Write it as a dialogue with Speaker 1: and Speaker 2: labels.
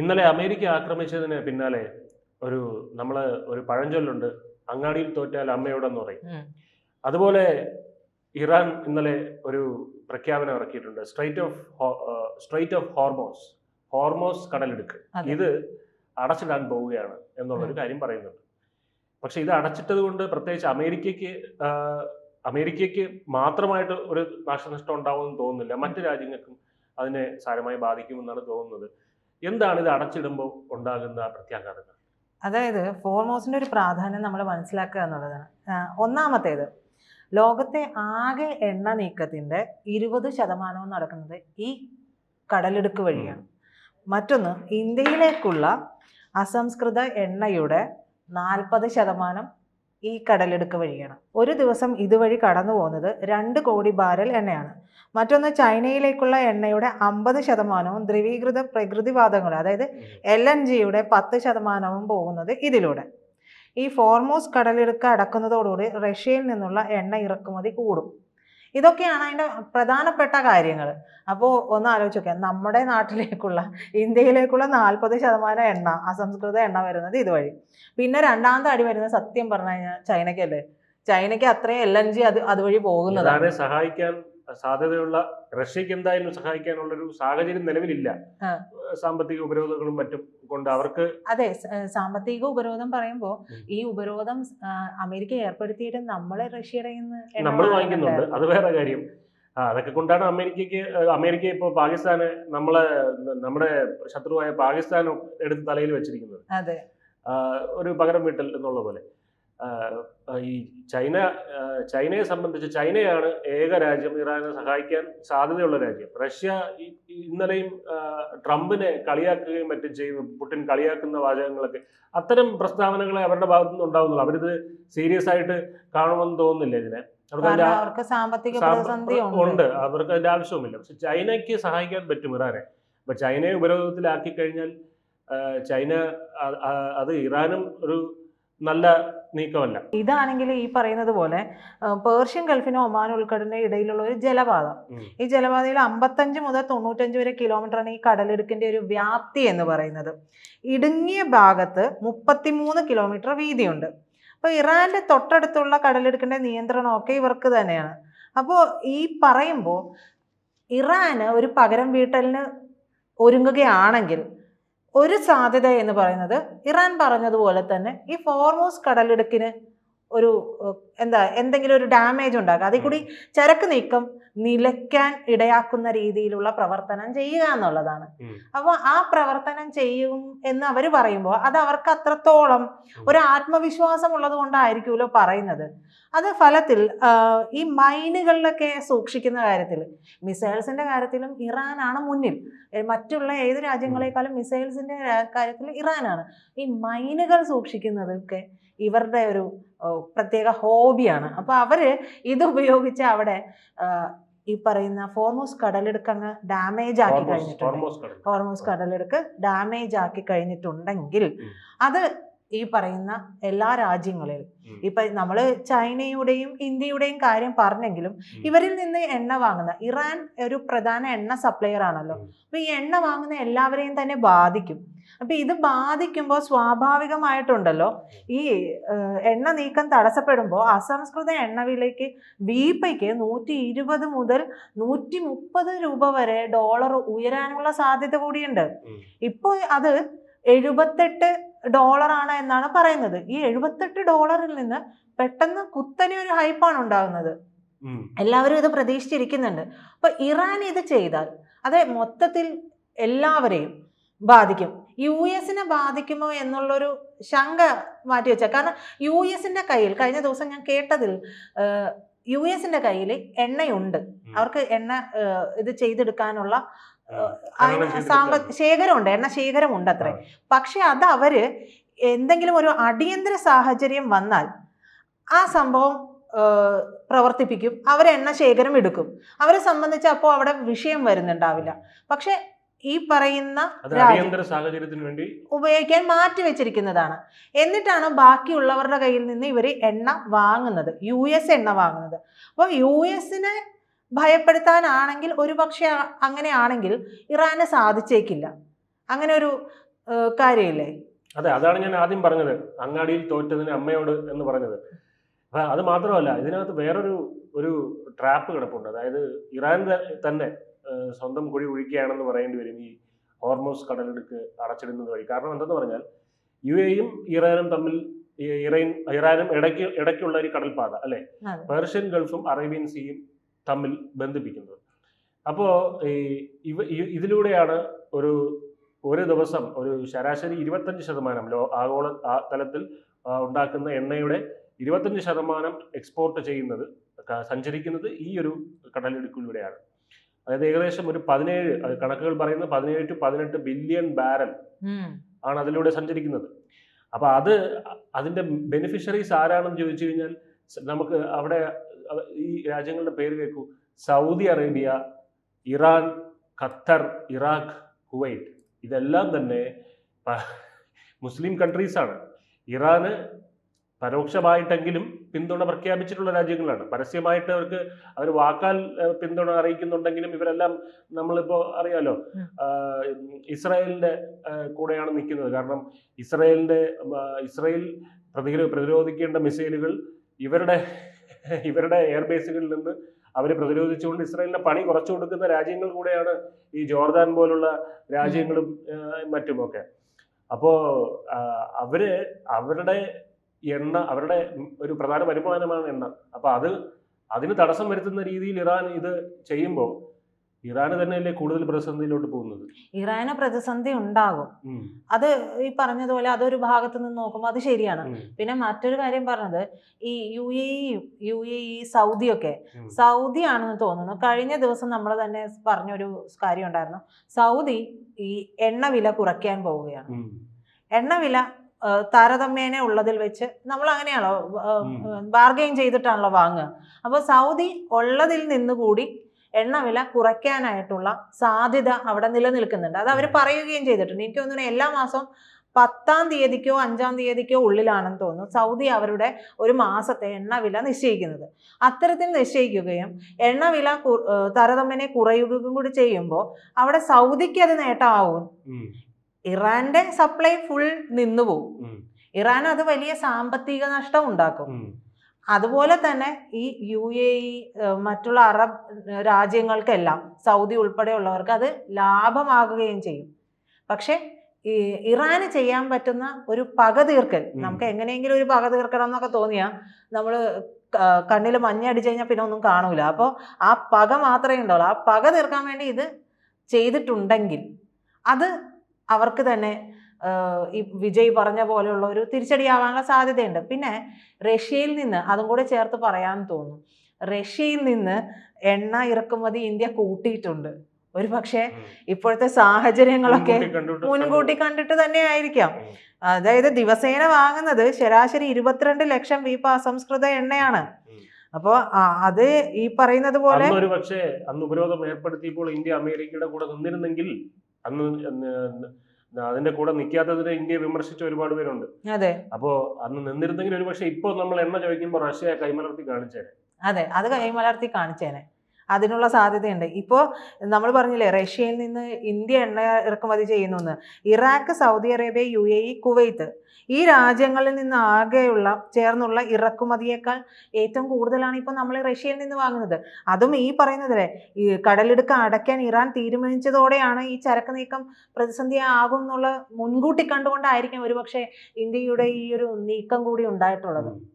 Speaker 1: ഇന്നലെ അമേരിക്ക ആക്രമിച്ചതിന് പിന്നാലെ ഒരു നമ്മൾ ഒരു പഴഞ്ചൊല്ലുണ്ട് അങ്ങാടിയിൽ തോറ്റാൽ അമ്മയോടെന്ന് പറയും. അതുപോലെ ഇറാൻ ഇന്നലെ ഒരു പ്രഖ്യാപനം ഇറക്കിയിട്ടുണ്ട് strait of strait of Hormuz Hormuz കടലെടുക്ക്. ഇത് അടച്ചിടാൻ പോവുകയാണ് എന്നുള്ളൊരു കാര്യം പറയുന്നുണ്ട്. പക്ഷെ ഇത് അടച്ചിട്ടത് കൊണ്ട് പ്രത്യേകിച്ച് അമേരിക്കയ്ക്ക് അമേരിക്കയ്ക്ക് മാത്രമായിട്ട് ഒരു നാശനഷ്ടം ഉണ്ടാവുമെന്ന് തോന്നുന്നില്ല. മറ്റു രാജ്യങ്ങൾക്കും അതിനെ സാരമായി ബാധിക്കുമെന്നാണ് തോന്നുന്നത്. എന്താണ് ഇത് അടച്ചിടുമ്പോൾ ഉണ്ടാകുന്ന പ്രത്യാഘാതങ്ങൾ?
Speaker 2: അതായത് ഫോർമോസിന്റെ ഒരു പ്രാധാന്യം നമ്മൾ മനസ്സിലാക്കുക എന്നുള്ളതാണ്. ഒന്നാമത്തേത് ലോകത്തെ ആകെ എണ്ണ നീക്കത്തിന്റെ ഇരുപത് ശതമാനവും നടക്കുന്നത് ഈ കടലെടുക്ക് വഴിയാണ്. മറ്റൊന്ന് ഇന്ത്യയിലേക്കുള്ള അസംസ്കൃത എണ്ണയുടെ നാൽപ്പത് ശതമാനം ഈ കടലെടുക്ക് വഴിയാണ്. ഒരു ദിവസം ഇതുവഴി കടന്നു പോകുന്നത് രണ്ട് കോടി ബാരൽ എണ്ണയാണ്. മറ്റൊന്ന് ചൈനയിലേക്കുള്ള എണ്ണയുടെ അമ്പത് ശതമാനവും ദ്രവീകൃത പ്രകൃതിവാതങ്ങൾ അതായത് എൽ എൻ ജിയുടെ പത്ത് ശതമാനവും പോകുന്നത് ഇതിലൂടെ. ഈ ഫോർമോസ് കടലിടുക്ക് അടക്കുന്നതോടുകൂടി റഷ്യയിൽ നിന്നുള്ള എണ്ണ ഇറക്കുമതി കൂടും. ഇതൊക്കെയാണ് അതിന്റെ പ്രധാനപ്പെട്ട കാര്യങ്ങൾ അപ്പോൾ ഒന്ന് ആലോചിച്ച് നോക്കിയാൽ നമ്മുടെ നാട്ടിലേക്കുള്ള ഇന്ത്യയിലേക്കുള്ള നാൽപ്പത് ശതമാനം എണ്ണ അസംസ്കൃത എണ്ണ വരുന്നത് ഇതുവഴി. പിന്നെ രണ്ടാമത്തെ അടി വരുന്നത് സത്യം പറഞ്ഞു കഴിഞ്ഞാൽ ചൈനയ്ക്കല്ലേ? ചൈനയ്ക്ക് അത്രയും എൽ എൻ ജി അത് അതുവഴി പോകുന്നതാണ്.
Speaker 1: സഹായിക്കാൻ സാധ്യതയുള്ള റഷ്യക്ക് എന്തായാലും സഹായിക്കാനുള്ള ഒരു സാഹചര്യം നിലവിലില്ല. സാമ്പത്തിക ഉപരോധങ്ങളും മറ്റും കൊണ്ട് അവർക്ക്
Speaker 2: അതെ സാമ്പത്തിക ഉപരോധം പറയുമ്പോൾ ഈ ഉപരോധം അമേരിക്ക ഏർപ്പെടുത്തിയിട്ട് നമ്മളെ റഷ്യയുടെ
Speaker 1: നമ്മൾ വാങ്ങിക്കുന്നുണ്ട്. അത് വേറെ കാര്യം. അതൊക്കെ കൊണ്ടാണ് അമേരിക്കക്ക് അമേരിക്ക ഇപ്പോൾ പാകിസ്ഥാന് നമ്മളെ നമ്മുടെ ശത്രുവായ പാകിസ്ഥാൻ എടുത്ത് തലയിൽ വെച്ചിരിക്കുന്നത്.
Speaker 2: അതെ.
Speaker 1: ഒരു പകരം വീട്ടൽ എന്നുള്ള പോലെ. ഈ ചൈന ചൈനയെ സംബന്ധിച്ച് ചൈനയാണ് ഏക രാജ്യം ഇറാനെ സഹായിക്കാൻ സാധ്യതയുള്ള രാജ്യം. റഷ്യ ഇന്നലെയും ട്രംപിനെ കളിയാക്കുകയും മറ്റും ചെയ്തു. പുടിൻ കളിയാക്കുന്ന വാചകങ്ങളൊക്കെ. അത്തരം പ്രസ്താവനകളെ അവരുടെ ഭാഗത്തു നിന്ന് ഉണ്ടാവുന്നുള്ളൂ. അവരിത് സീരിയസ് ആയിട്ട് കാണുമെന്ന് തോന്നുന്നില്ല ഇതിനെ. അവർക്ക്
Speaker 2: സാമ്പത്തിക
Speaker 1: സാമ്പ- ഉണ്ട്. അവർക്ക് അതിന്റെ ആവശ്യവുമില്ല. പക്ഷെ ചൈനയ്ക്ക് സഹായിക്കാൻ പറ്റും ഇറാനെ. അപ്പൊ ചൈനയെ ഉപരോധത്തിലാക്കി കഴിഞ്ഞാൽ ചൈന അത് ഇറാനും ഒരു നല്ല നീക്കമല്ല.
Speaker 2: ഇതാണെങ്കിൽ ഈ പറയുന്നത് പോലെ പേർഷ്യൻ ഗൾഫിനും ഒമാൻ ഉൾക്കടലിന് ഇടയിലുള്ള ഒരു ജലപാത. ഈ ജലപാതയിൽ അമ്പത്തഞ്ച് മുതൽ തൊണ്ണൂറ്റഞ്ച് വരെ കിലോമീറ്ററാണ് ഈ കടലിടുക്കിന്റെ ഒരു വ്യാപ്തി എന്ന് പറയുന്നത്. ഇടുങ്ങിയ ഭാഗത്ത് മുപ്പത്തിമൂന്ന് കിലോമീറ്റർ വീതിയുണ്ട്. അപ്പോൾ ഇറാന്റെ തൊട്ടടുത്തുള്ള കടലിടുക്കിന്റെ നിയന്ത്രണമൊക്കെ ഇവർക്ക് തന്നെയാണ്. അപ്പോൾ ഈ പറയുമ്പോൾ ഇറാന് ഒരു പകരം വീട്ടലിന് ഒരുങ്ങുകയാണെങ്കിൽ ഒരു സാധ്യത എന്ന് പറയുന്നത് ഇറാൻ പറഞ്ഞതുപോലെ തന്നെ ഈ ഫോർമോസ് കടലിടുക്കിന് ഒരു എന്താ എന്തെങ്കിലും ഒരു ഡാമേജ് ഉണ്ടാക്കുക. അതിൽ കൂടി ചരക്ക് നീക്കം നിലയ്ക്കാൻ ഇടയാക്കുന്ന രീതിയിലുള്ള പ്രവർത്തനം ചെയ്യുക എന്നുള്ളതാണ്. അപ്പോൾ ആ പ്രവർത്തനം ചെയ്യും എന്ന് അവർ പറയുമ്പോൾ അത് അവർക്ക് അത്രത്തോളം ഒരു ആത്മവിശ്വാസം ഉള്ളത് കൊണ്ടായിരിക്കുമല്ലോ പറയുന്നത്. അത് ഫലത്തിൽ ഈ മൈനുകളിലൊക്കെ സൂക്ഷിക്കുന്ന കാര്യത്തിൽ മിസൈൽസിന്റെ കാര്യത്തിലും ഇറാനാണ് മുന്നിൽ. മറ്റുള്ള ഏത് രാജ്യങ്ങളെക്കാളും മിസൈൽസിന്റെ കാര്യത്തിൽ ഇറാനാണ്. ഈ മൈനുകൾ സൂക്ഷിക്കുന്നതൊക്കെ ഇവരുടെ ഒരു പ്രത്യേക ഹോബിയാണ് അപ്പോൾ അവർ ഇത് ഉപയോഗിച്ച് അവിടെ ഈ പറയുന്ന ഫോർമോസ് കടലെടുക്കങ്ങ് ഡാമേജ് ആക്കി കഴിഞ്ഞിട്ടുണ്ട് ഫോർമോസ് കടലെടുക്ക്. ഡാമേജ് ആക്കി കഴിഞ്ഞിട്ടുണ്ടെങ്കിൽ അത് ഈ പറയുന്ന എല്ലാ രാജ്യങ്ങളിലും. ഇപ്പൊ നമ്മൾ ചൈനയുടെയും ഇന്ത്യയുടെയും കാര്യം പറഞ്ഞെങ്കിലും ഇവരിൽ നിന്ന് എണ്ണ വാങ്ങുന്ന ഇറാൻ ഒരു പ്രധാന എണ്ണ സപ്ലയർ ആണല്ലോ. അപ്പൊ ഈ എണ്ണ വാങ്ങുന്ന എല്ലാവരെയും തന്നെ ബാധിക്കും അപ്പൊ ഇത് ബാധിക്കുമ്പോൾ സ്വാഭാവികമായിട്ടുണ്ടല്ലോ ഈ എണ്ണ നീക്കം തടസ്സപ്പെടുമ്പോൾ അസംസ്കൃത എണ്ണ വിലയ്ക്ക് വീപ്പയ്ക്ക് നൂറ്റി ഇരുപത് മുതൽ നൂറ്റി മുപ്പത് രൂപ വരെ ഡോളർ ഉയരാനുള്ള സാധ്യത കൂടിയുണ്ട്. ഇപ്പോൾ അത് എഴുപത്തെട്ട് ഡോളറാണ് എന്നാണ് പറയുന്നത്. ഈ എഴുപത്തെട്ട് ഡോളറിൽ നിന്ന് പെട്ടെന്ന് കുത്തനെ ഒരു ഹൈപ്പാണ് ഉണ്ടാകുന്നത്. എല്ലാവരും ഇത് പ്രതീക്ഷിച്ചിരിക്കുന്നുണ്ട്. അപ്പൊ ഇറാൻ ഇത് ചെയ്താൽ അതെ മൊത്തത്തിൽ എല്ലാവരെയും ബാധിക്കും. യു എസിനെ ബാധിക്കുമോ എന്നുള്ളൊരു ശങ്ക മാറ്റി വെച്ചാൽ കാരണം യു എസിന്റെ കയ്യിൽ കഴിഞ്ഞ ദിവസം ഞാൻ കേട്ടതിൽ യു എസിന്റെ കയ്യിൽ എണ്ണയുണ്ട്. അവർക്ക് എണ്ണ ഇത് ചെയ്തെടുക്കാനുള്ള ശേഖരമുണ്ട് എണ്ണ ശേഖരമുണ്ട് അത്രേ പക്ഷെ അത് അവർ എന്തെങ്കിലും ഒരു അടിയന്തര സാഹചര്യം വന്നാൽ ആ സംഭവം പ്രവർത്തിപ്പിക്കും. അവർ എണ്ണ ശേഖരം എടുക്കും. അവരെ സംബന്ധിച്ച് അപ്പോൾ അവിടെ വിഷയം വരുന്നുണ്ടാവില്ല. പക്ഷെ ഈ പറയുന്ന
Speaker 1: വേണ്ടി
Speaker 2: ഉപയോഗിക്കാൻ മാറ്റി വെച്ചിരിക്കുന്നതാണ്. എന്നിട്ടാണ് ബാക്കിയുള്ളവരുടെ കയ്യിൽ നിന്ന് ഇവർ എണ്ണ വാങ്ങുന്നത്? യു എസ് എണ്ണ വാങ്ങുന്നത്. അപ്പോൾ യു എസിനെ ഭയപ്പെടുത്താനാണെങ്കിൽ ഒരു പക്ഷേ അങ്ങനെയാണെങ്കിൽ ഇറാന് സാധിച്ചേക്കില്ല. അങ്ങനെ ഒരു കാര്യമില്ലേ?
Speaker 1: അതെ അതാണ് ഞാൻ ആദ്യം പറഞ്ഞത്. അങ്ങാടിയിൽ തോറ്റതിന് അമ്മയോട് എന്ന് പറഞ്ഞത്. അത് മാത്രമല്ല ഇതിനകത്ത് വേറൊരു ഒരു ട്രാപ്പ് കിടപ്പുണ്ട്. അതായത് ഇറാൻ തന്നെ സ്വന്തം കുഴി ഒഴിക്കുകയാണെന്ന് പറയേണ്ടി വരും. ഈ ഹോർമോസ് കടലെടുക്ക് അടച്ചിടുന്നത് വഴി. കാരണം എന്തെന്ന് പറഞ്ഞാൽ യു എയും ഇറാനും തമ്മിൽ ഇറൈൻ ഇറാനും ഇടയ്ക്ക് ഇടയ്ക്കുള്ള ഒരു കടൽപാത അല്ലെ. പേർഷ്യൻ ഗൾഫും അറേബ്യൻ സീയും തമ്മിൽ ബന്ധിപ്പിക്കുന്നത്. അപ്പോൾ ഈ ഇവ ഇതിലൂടെയാണ് ഒരു ഒരു ദിവസം ഒരു ശരാശരി ഇരുപത്തഞ്ച് ശതമാനം ലോ ആഗോള തലത്തിൽ ഉണ്ടാക്കുന്ന എണ്ണയുടെ ഇരുപത്തഞ്ച് ശതമാനം എക്സ്പോർട്ട് ചെയ്യുന്നത് സഞ്ചരിക്കുന്നത് ഈ ഒരു കടലിടുക്കിലൂടെയാണ്. അതായത് ഏകദേശം ഒരു പതിനേഴ് കണക്കുകൾ പറയുന്നത് പതിനേഴ് ടു പതിനെട്ട് ബില്യൺ ബാരൽ ആണ് അതിലൂടെ സഞ്ചരിക്കുന്നത്. അപ്പൊ അത് അതിന്റെ ബെനിഫിഷ്യറീസ് ആരാണെന്ന് ചോദിച്ചു കഴിഞ്ഞാൽ നമുക്ക് അവിടെ അവ- ഈ രാജ്യങ്ങളുടെ പേര് കേൾക്കൂ. Saudi Arabia Iran Qatar Iraq Kuwait. ഇതെല്ലാം തന്നെ മുസ്ലിം കൺട്രീസാണ് ഇറാന് പരോക്ഷമായിട്ടെങ്കിലും പിന്തുണ പ്രഖ്യാപിച്ചിട്ടുള്ള രാജ്യങ്ങളാണ്. പരസ്യമായിട്ട് അവർക്ക് അവർ വാക്കാൽ പിന്തുണ അറിയിക്കുന്നുണ്ടെങ്കിലും ഇവരെല്ലാം നമ്മളിപ്പോൾ അറിയാലോ ഇസ്രായേലിന്റെ ഇസ്രായേലിന്റെ കൂടെയാണ് നിൽക്കുന്നത്. കാരണം ഇസ്രായേലിന്റെ ഇസ്രായേൽ പ്രതിരോ പ്രതിരോധിക്കേണ്ട മിസൈലുകൾ ഇവരുടെ ഇവരുടെ എയർബേസുകളിൽ നിന്ന് അവർ പ്രതിരോധിച്ചുകൊണ്ട് ഇസ്രായേലിന് പണി കുറച്ചു കൊടുക്കുന്ന രാജ്യങ്ങൾ കൂടെയാണ് ഈ ജോർദാൻ പോലുള്ള രാജ്യങ്ങളും മറ്റുമൊക്കെ. അപ്പോ ആഹ്, അവർ അവരുടെ എണ്ണ അവരുടെ ഒരു പ്രധാന വരുമാനമാണ് എണ്ണ. അപ്പൊ അത് അതിന് തടസ്സം വരുത്തുന്ന രീതിയിൽ ഇറാൻ ഇത് ചെയ്യുമ്പോൾ ഇറാന് തന്നെയല്ലേ കൂടുതൽ പ്രതിസന്ധിയിലോട്ട് പോകുന്നത്?
Speaker 2: ഇറാന് പ്രതിസന്ധി ഉണ്ടാകും. അത് ഈ പറഞ്ഞതുപോലെ അതൊരു ഭാഗത്ത് നിന്ന് നോക്കുമ്പോൾ അത് ശരിയാണ്. പിന്നെ മറ്റൊരു കാര്യം പറഞ്ഞത് ഈ U A U A E സൗദിയൊക്കെ. Saudi ആണെന്ന് തോന്നുന്നു. കഴിഞ്ഞ ദിവസം നമ്മൾ തന്നെ പറഞ്ഞൊരു കാര്യം ഉണ്ടായിരുന്നു. സൗദി ഈ എണ്ണ വില കുറയ്ക്കാൻ പോവുകയാണ്. എണ്ണ വില താരതമ്യേനെ ഉള്ളതിൽ വെച്ച് നമ്മൾ അങ്ങനെയാണല്ലോ. ബാർഗെയിൻ ചെയ്തിട്ടാണല്ലോ വാങ്ങുക. അപ്പോൾ സൗദി ഉള്ളതിൽ നിന്ന് കൂടി എണ്ണ വില കുറയ്ക്കാനായിട്ടുള്ള സാധ്യത അവിടെ നിലനിൽക്കുന്നുണ്ട്. അത് അവർ പറയുകയും ചെയ്തിട്ടുണ്ട്. എനിക്ക് തോന്നുന്നു എല്ലാ മാസവും പത്താം തീയതിക്കോ അഞ്ചാം തീയതിക്കോ ഉള്ളിലാണെന്ന് തോന്നുന്നു സൗദി അവരുടെ ഒരു മാസത്തെ എണ്ണവില നിശ്ചയിക്കുന്നത്. അത്തരത്തിൽ നിശ്ചയിക്കുകയും എണ്ണവില താരതമ്യനെ കുറയുകയും കൂടി ചെയ്യുമ്പോൾ അവിടെ സൗദിക്ക് അത് നേട്ടമാവും. ഇറാന്റെ സപ്ലൈ ഫുൾ നിന്നുപോകും. ഇറാൻ അത് വലിയ സാമ്പത്തിക നഷ്ടം ഉണ്ടാക്കും. അതുപോലെ തന്നെ ഈ യു എ ഇ മറ്റുള്ള അറബ് രാജ്യങ്ങൾക്കെല്ലാം സൗദി ഉൾപ്പെടെയുള്ളവർക്ക് അത് ലാഭമാകുകയും ചെയ്യും. പക്ഷേ ഈ ഇറാന് ചെയ്യാൻ പറ്റുന്ന ഒരു പക തീർക്കൽ നമുക്ക് എങ്ങനെയെങ്കിലും ഒരു പക തീർക്കണം എന്നൊക്കെ തോന്നിയാൽ നമ്മൾ കണ്ണിൽ മഞ്ഞടിച്ചു കഴിഞ്ഞാൽ പിന്നെ ഒന്നും കാണൂല. അപ്പോൾ ആ പക മാത്രമേ ഉണ്ടാവുള്ളൂ. ആ പക തീർക്കാൻ വേണ്ടി ഇത് ചെയ്തിട്ടുണ്ടെങ്കിൽ അത് അവർക്ക് തന്നെ ഈ വിജയ് പറഞ്ഞ പോലെയുള്ള ഒരു തിരിച്ചടിയാവാനുള്ള സാധ്യതയുണ്ട്. പിന്നെ റഷ്യയിൽ നിന്ന് അതും കൂടെ ചേർത്ത് പറയാൻ തോന്നും റഷ്യയിൽ നിന്ന് എണ്ണ ഇറക്കുമതി ഇന്ത്യ കൂട്ടിയിട്ടുണ്ട്. ഒരു പക്ഷേ ഇപ്പോഴത്തെ സാഹചര്യങ്ങളൊക്കെ
Speaker 1: മുൻകൂട്ടി കണ്ടിട്ട്
Speaker 2: തന്നെ ആയിരിക്കാം. അതായത് ദിവസേന വാങ്ങുന്നത് ശരാശരി ഇരുപത്തിരണ്ട് ലക്ഷം വീപ്പ അസംസ്കൃത എണ്ണയാണ്. അപ്പോ അത് ഈ പറയുന്നത് പോലെ
Speaker 1: ഒരു പക്ഷേ അന്ന് ഉപരോധം ഏർപ്പെടുത്തിയപ്പോൾ ഇന്ത്യ അമേരിക്കയുടെ കൂടെ നിന്നിരുന്നെങ്കിൽ അന്ന് അതിന്റെ കൂടെ നിൽക്കാത്തതിന് ഇന്ത്യയെ വിമർശിച്ച ഒരുപാട് പേരുണ്ട്.
Speaker 2: അതെ.
Speaker 1: അപ്പോ അന്ന് നിന്നിരുന്നെങ്കിൽ ഒരു ഇപ്പൊ നമ്മൾ എണ്ണ ചോദിക്കുമ്പോൾ റഷ്യ കൈമലർത്തി കാണിച്ചേനെ.
Speaker 2: അതെ അത് കൈമലർത്തി കാണിച്ചേനെ. അതിനുള്ള സാധ്യതയുണ്ട്. ഇപ്പോൾ നമ്മൾ പറഞ്ഞില്ലേ റഷ്യയിൽ നിന്ന് ഇന്ത്യ എണ്ണ ഇറക്കുമതി ചെയ്യുന്നു Iraq Saudi Arabia U A E Kuwait ഈ രാജ്യങ്ങളിൽ നിന്ന് ആകെയുള്ള ചേർന്നുള്ള ഇറക്കുമതിയേക്കാൾ ഏറ്റവും കൂടുതലാണ് ഇപ്പോൾ നമ്മൾ റഷ്യയിൽ നിന്ന് വാങ്ങുന്നത്. അതും ഈ പറയുന്നതിലെ ഈ കടലിടുക്ക് അടയ്ക്കാൻ ഇറാൻ തീരുമാനിച്ചതോടെയാണ് ഈ ചരക്ക് നീക്കം പ്രതിസന്ധി ആകും എന്നുള്ള മുൻകൂട്ടി കണ്ടുകൊണ്ടായിരിക്കും ഒരുപക്ഷെ ഇന്ത്യയുടെ ഈ ഒരു നീക്കം കൂടി ഉണ്ടായിട്ടുള്ളത്.